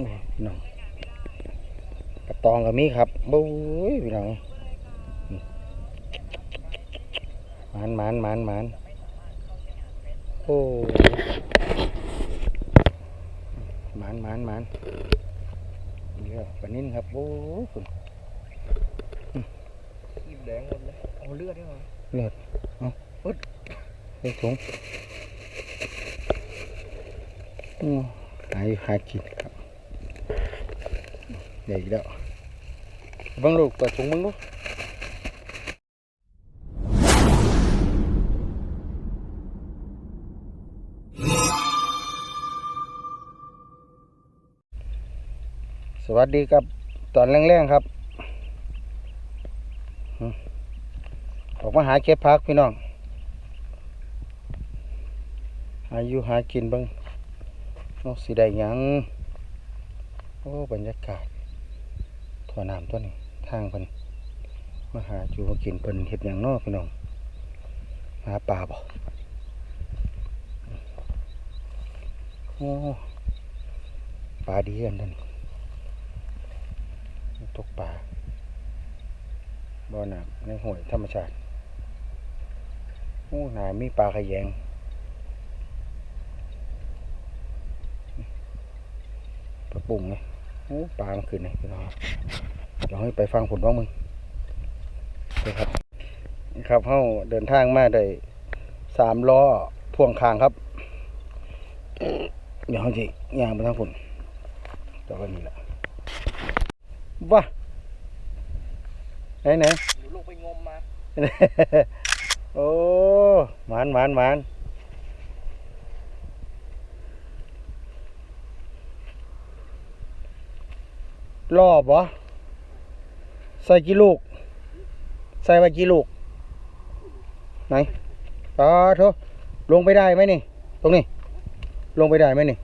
โอ้ยพี่น้องกระตองก็มีครับบุ้ยพี่น้องหมานหมานหมานหมานโอ้หมานหมานหมานเยอะปลานิ่นครับโอ้ยคุณอิ่มแดงหมดเลยเอาเลือดด้วยเหรอเลือดเอาอึดเล็กถุงโอ้หายหากินครับ ใหญ่อีกแล้วบังลูกเปิดถุงบังลูกสวัสดีครับ ตอนแรงๆครับ ออกมาหาเก็บพักพี่น้องหาอยู่หากินบ้างนกสีได้ยัง โอ้ บรรยากาศ ถั่วน้ำตัวนี้ทางเพิ่นมาหาอยู่มากินเพิ่นเห็ดหยังนอพี่น้องหาปลาบ่โอ้ปลาดีกันเดันตกปลาบ่อน้ำในห้วยธรรมชาติโอ้หนามีปลาขยงปลาปุ่งไง โอ้ปลามันขึ้นไงพี่น้องเดี๋ยวให้ไปฟังผลบ้างมึงนี่ครับนี่ครับเขาเดินทางมาได้สามล้อพ่วงคางครับ เดี๋ยวเขาจะย่างไปทางผลต่อไปนี้แหละว้าไหนไหนหนูลงไปงมมา โอ้หมานหมานหมาน รอบวะใส่กี่ลูก ใส่ไปกี่ลูก ไหนปลาโถลงไปได้ไหมนี่ ตรงนี้ ลงไปได้ไหมนี่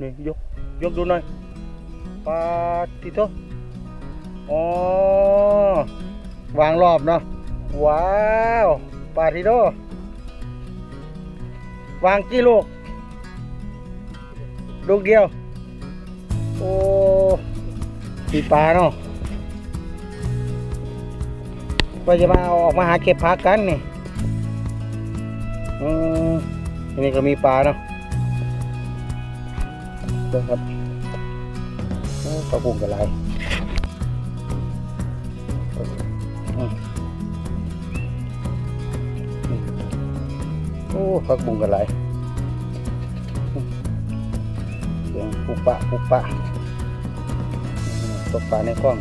นี่ยก ยกดูหน่อยปลาติโตอ๋อ วางรอบเนาะ ว้าวปลาทิโดวางกี่ลูก ลูกเดียว โอ้ ปีปลาเนาะว่าจะมาออกมาหาเก็บผักกันนี่อืมอันนี้ก็มีปลาเนาะเบิ่งครับโอ้ปลาปุ่งกันไรโอ้พักบุงกันหลยเสียงปุปะปุปะ ตกปลาในคลอง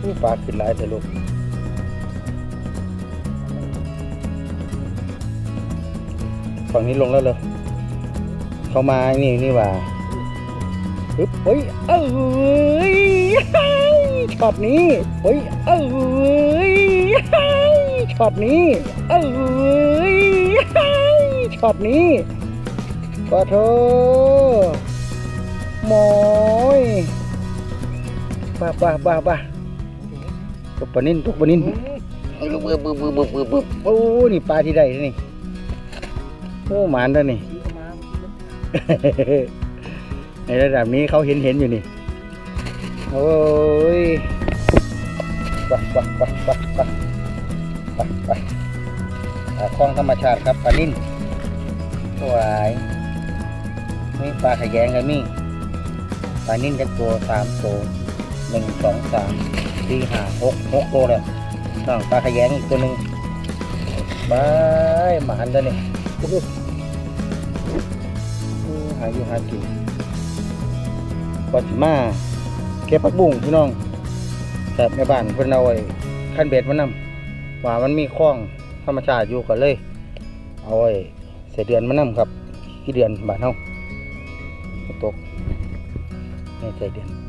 อู้ปลาขึ้นหลายแต่ลูกฝั่งนี้ลงแล้วเลยเข้ามานี่นี่ว่าปึ๊บเฮ้ยเอ้ยช็อตนี้เฮ้ยเอ้ยช็อตนี้เอ้ยช็อตนี้ขอโทษหมอย บ้าบ้าบ้าบ้าตกปนินตกปนินบึ้บบึ้บบึ้บบึ้บบึ้บบึ้บโอ้นี่ปลาที่ใดนี่โอ้หมานแล้วนี่ในระดับนี้เขาเห็นเห็นอยู่นี่โอ้ยไปไปไปไปไปไปไปคลองธรรมชาติครับปลานิ่นวายมีปลาขยงกันมีปลานิ่นกันตัวสามตัว หนึ่งสองสามสี่ห้าหกหกตัวเลยน้องปลาขยงอีกตัวหนึ่งบายหมานตัวนี้โอ้โหหาอยู่หากินก็สิมาเก็บผักบุ้งพี่น้องแต่ในบ้านเพิ่นเอาไว้ขั้นเบ็ดมานำว่ามันมีคลองธรรมชาติอยู่ก็เลยเอาไว้เสเดือนมานำครับกี่เดือนบ้านเฮาตกในใส่เดือน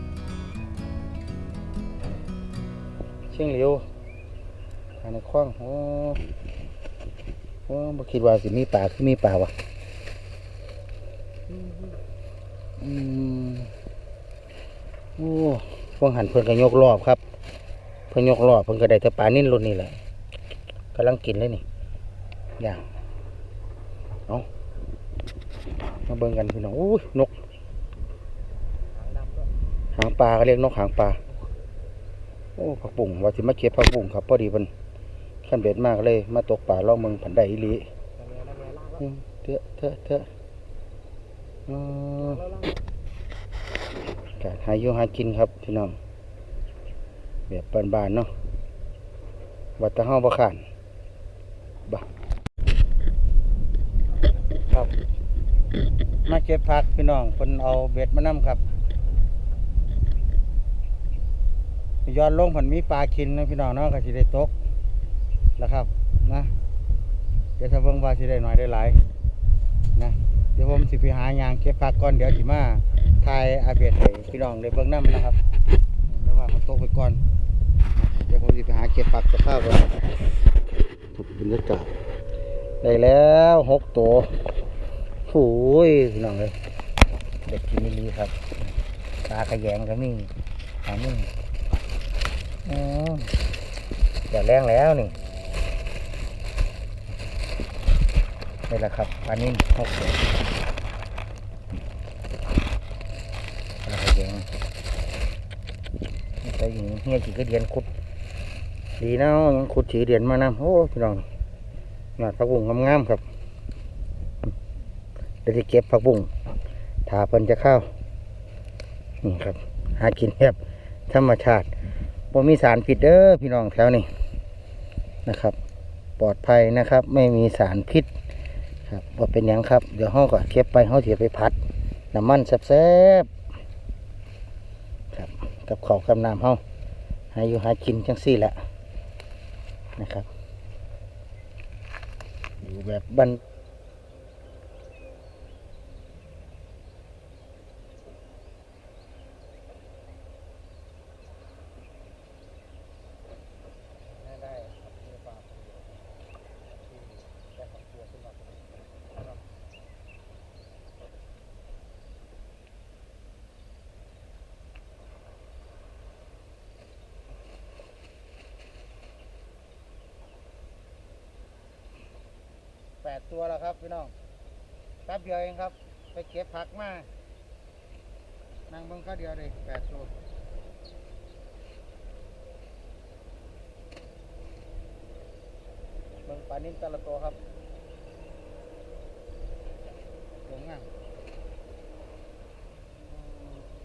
เชียงเหลียวหาในคลองโอ้โอ้บ่คิดว่าสิมีปลาคือมีปลาวะอืมโอ้พวกหันเพิ่นก็ยกรอบครับ เพิ่นยกรอบเพิ่นก็ได้แต่ปลานิ่นรุ่นนี้แหละกำลังกินเลยนี่อย่างเอามาเบิ่งกันพี่น้องอุ้ยนก หางปลาก็เรียกนกหางปลา โอ้ผักบุ้งว่าสิมาเก็บผักบุ้งครับพอดีมันขั้นเบ็ดมากเลย มาตกป่าล่องเมืองผันไดอีหลีนั่นไงนั่นไงล่าเถอะเถอะเถอะอืมแล้วล่าการหาอยู่หากินครับพี่น้องแบบบานๆเนาะวัดตะเฮาบ่ขานบ่ครับ มาเก็บผักพี่น้องเพิ่นเอาเบ็ดมานํครับ ย้อนลงเพิ่นมีปลากินนะพี่น้องเนาะก็สิได้ตกแล้วครับนะ เดี๋ยวถ้าเบิ่งว่าสิได้น้อยได้หลายนะเดี๋ยวผมสิไปหายางเก็บผักก่อนเดี๋ยวสิมาถ่ายอาเบ็ดให้พี่น้องได้เบิ่งนํนะครับแล้วว่าเขาตกไปก่อน เดี๋ยวผมสิไปหาเก็บผักจะข้าวก่อนบรรยากาศได้แล้วหกตัวโอ้ยพี่น้องเลยเด็กกินดีครับตาขยงก็มีหามึง อย่าแรงแล้วนี่นี่แหละครับอันนี้หกตัวตาขยงนี่ก็อย่างเฮียจีก็เดียนขุดดีนะยังขุดฉีเดียนมานะโอ้พี่น้องหนาดพักบุ้งงามๆครับเดี๋ยวจะเก็บผักบุ้งถ้าเพิ่นจะเข้านี่ครับ หากินแบบธรรมชาติ บ่มีสารพิษเด้อพี่น้องแถวนี้นะครับ ปลอดภัยนะครับ ไม่มีสารพิษครับว่าเป็นยังครับ เดี๋ยวห้องก็เก็บไปห้องเถียไปพัดน้ำมันแซ่บๆครับกับข้าวกับน้ำห้องหาอยู่หากินจังสี่แหละนะครับอยู่แบบบ้าน ได้ครับมีความที่ได้ครอบครัวขึ้นมาครับแป ดตัวแล้วครับพี่น้องแป๊บเดียวเองครับ ไปเก็บผักมานั่งเบิ้งก็เดียวเลยแปดตัวเบิ้งปลานิ่มแต่ละตัวครับสวยงาม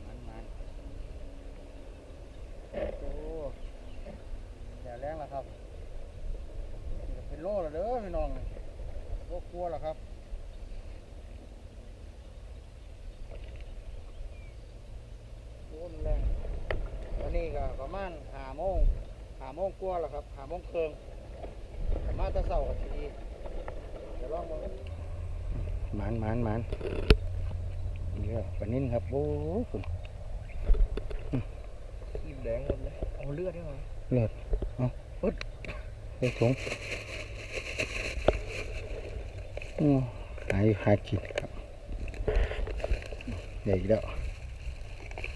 มันมันโอ้อย่าแรงแล้วครับนี่ก็เป็นโลแล้วเด้อพี่น้องโลกลัวแล้วครับโอ้มันแรงตอนนี้ก็ ประมาณห้าโมงห้าโมงกว่าแล้วครับห้าโมงครึ่งแต่มาแตะเสาร์กับทีเดี๋ยวลองมาหมานหมานหมานนี่ก็ปลานิ่นครับโอ้คุณอิ่มแดงหมดเลยเอาเลือดด้วยเหรอเลือดเอาอึดเล็กถุงโอ้หายหากินครับใหญ่อีกแล้ว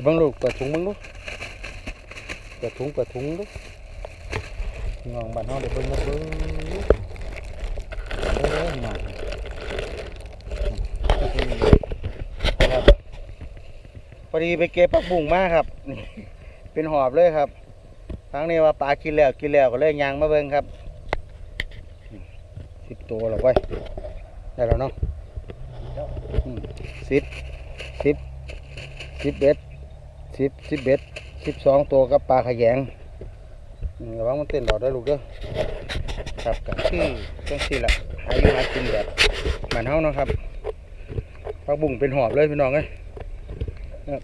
เบังลูกเปิดถุงเบังลูก เปิดถุงเปิดถุงลูกงองบ้านเฮาเดี๋ยวเบิ่งมาเบิ่งเด้อหน่อยครับพอดีไปเก็บผักบุ้งมาครับ เป็นหอบเลยครับครั้งนี้ว่าปลากินแล้วกินแล้วก็เลยยางมาเบิ่งครับสิบตัวแล้วเว้ได้แล้วเนาะสิบสิบสิบเอ็ดสิบสิบเอ็ด สิบสองตัวกับปลาขยงระวังมันเต้นดอกได้ลูกเด้อครับกับที่จังสี่แหละหาอยู่หากินแบบเหมือนเฮานะครับปลาบุ้งเป็นหอบเลยพี่น้องเอ้ยครับ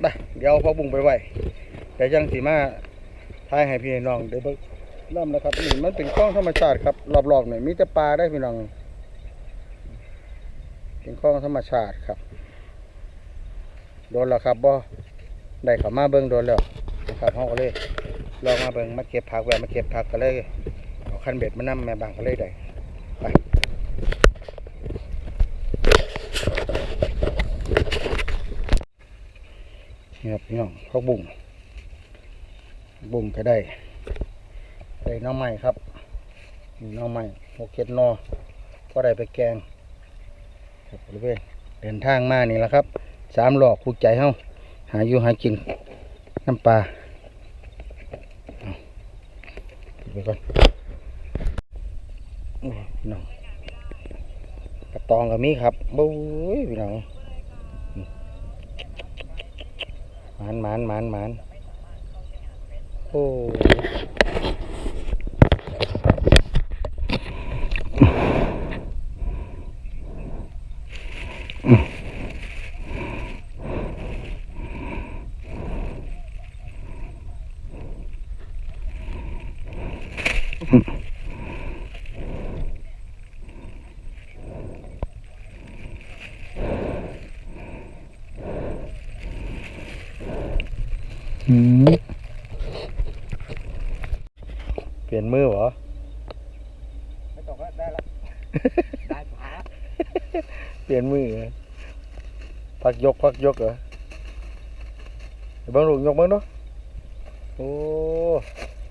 ไปเดี๋ยวเอาปลาบุ้งไปไหว้เดี๋ยวจังสีมาทายให้พี่น้องได้เบิ่งน้ำนะครับนี่มันเป็นคลองธรรมชาติครับรอบๆเนี่ยมีแต่ปลาได้พี่น้องเป็นคลองธรรมชาติครับโดนแล้วครับบ่ ได้เข้ามาเบิ่งโดนแล้วนะครับเฮาก็เลยลองมาเบิ่งมาเก็บผักแวะมาเก็บผักก็เลยเอาคันเบ็ดมานํแม่บางก็เลยได้ไปนี่ครับพี่น้องพักบุ้งบุ้งก็ได้ได้น้องใหม่ครับน้องใหม่หกเจ็ดหนอก็ได้ไปแกงครับบริเวณเดินทางมานี่แหละครับสามหลอกผูกใจเฮา หาอยู่หากินน้ำปลาไปก่อนพี่น้องกระตองกับมีครับบุ้ยพี่น้องหมานหมานหมานหมานโอ้ เปลี่ยนมือเหรอ ไม่ตกก็ได้ละได้ปลาเปลี่ยนมือเหรอพักยกพักยกเหรอเดี๋ยวเบิ้งลูกยกเบิ้งเนาะโอ้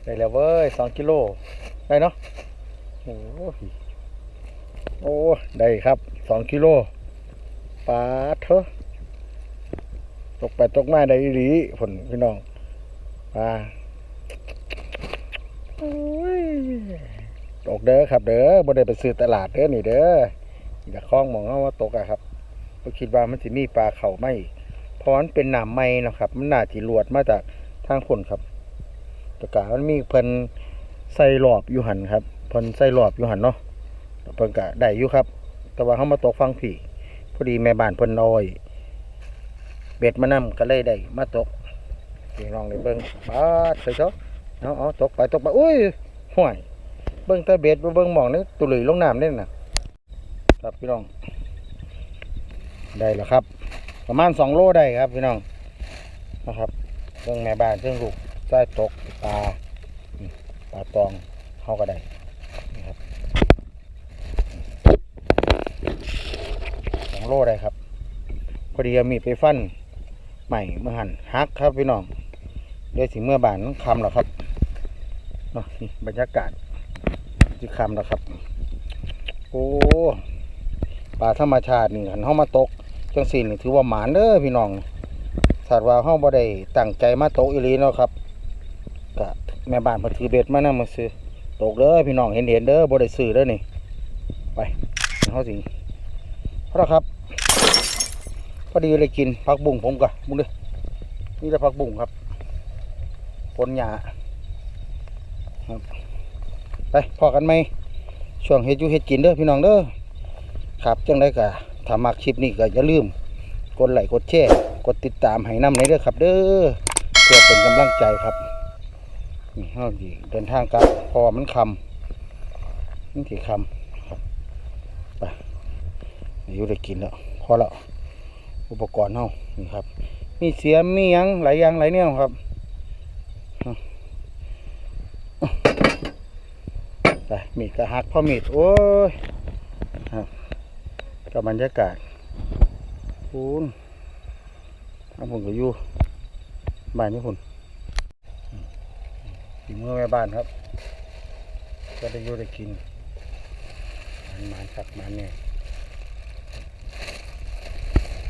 ได้แล้วเว้ยสองกิโลได้เนาะโอ้ยโอ้ได้ครับสองกิโลปลาเถอะ ตกไปตกมาได้อีหลีผลพี่น้องปลาตกเด้อครับ เด้อบ่ได้ไปซื้อตลาดเด้อนี่เด้ออย่าคล้องมองเอาว่าตกอะครับก็คิดว่ามันสิมีปลาเข่าไหมเพราะมันเป็นหนามไม้เนาะครับ มันน่าจิรวดมาจากทางคนครับแตะกามันมีเพิ่นใส่หลอบอยู่หันครับเพิ่นใส่หลอบอยู่หันเนาะเพิ่นก็ได้อยู่ครับ แต่ว่าเฮามาตกฟังผีพอดีแม่บ้านเพิ่นน้อย เบ็ดมานํก็เลยได้มาตกพี่น้องได้เบิ่งปาดใส่ซะเอาเอาตกไปตกไปอุ้ยห่วยเบิ่งต่เบ็ดเบิ่งหมองนี่ตุลุยลงน้ำนี่น่ะครับพี่น้อง ได้แล้วครับ ประมาณสองโลได้ครับพี่น้องนะครับเครื่องแม่บ้านเครื่องลูกใต้ตกปลาปลาตองเขาก็ได้นี่ครับสองโลได้ครับพอดีมีดไปฟัน ใหม่เมื่อหันฮักครับพี่น้องเดี๋ยวสิเมื่อบานคำแล้วครับเนาะนี่บรรยากาศที่คำแล้วครับ โอ้ปลาธรรมชาตินี่หันเฮามาตกจังสี่นี่ถือว่าหมานเด้อพี่น้องถ้าว่าเฮาบ่ได้ตั้งใจมาตกอีหลีเนาะครับก็แม่บ้านเพิ่นถือเบ็ดมานำมาซื้อตกเด้อพี่น้องเห็นเห็นเด้อบ่ได้ซื้อเด้อนี่ไปเฮาสิพอแล้วครับ อดีเลยกินผักบุ้งผมกะบุ้งเด้อนี่แหละผักบุ้งครับปนหญ้าครับไปพอกันไหมช่วงเฮ็ดยูเฮ็ดกินเด้อพี่น้องเด้อครับจังไดก็ถ้ามักคลิปนี้ก็อย่าลืม กดไลค์กดแชร์กดติดตามให้นำในเด้อครับ เด้อเพื่อเป็นกำลังใจครับนี่เฮาสิเดินทางกลับพอมันคำนสิค่ำครับไปอยู่ได้กินแล้วพอแล้ว อุปกรณ์เฮานี่ครับ มีเสียมมียังหลายอย่างหลายแนวครับไปมีดก็หักพราะมีดโอ้ยครับกับบรรยากาศคูณถ้าผมก็อยู่บ้านนี้คุณอยู่เมื่อแม่บ้านครับ ก็ได้อยู่ได้กินมันมันครับมันเนี่ย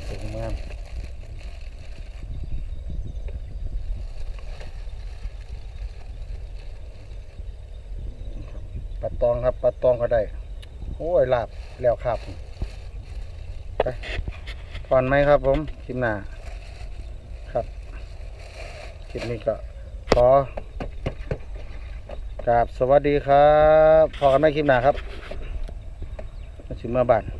สวย งามปลาตองครับปลาตองก็ได้ โอ้ยลาบแล้วครับไปถอนไหมครับผมคลิปหน้าครับคลิปนี้ก็ขอกราบสวัสดีครับ พอกันไหมคลิปหน้าครับมาถึงเมื่อบ้าน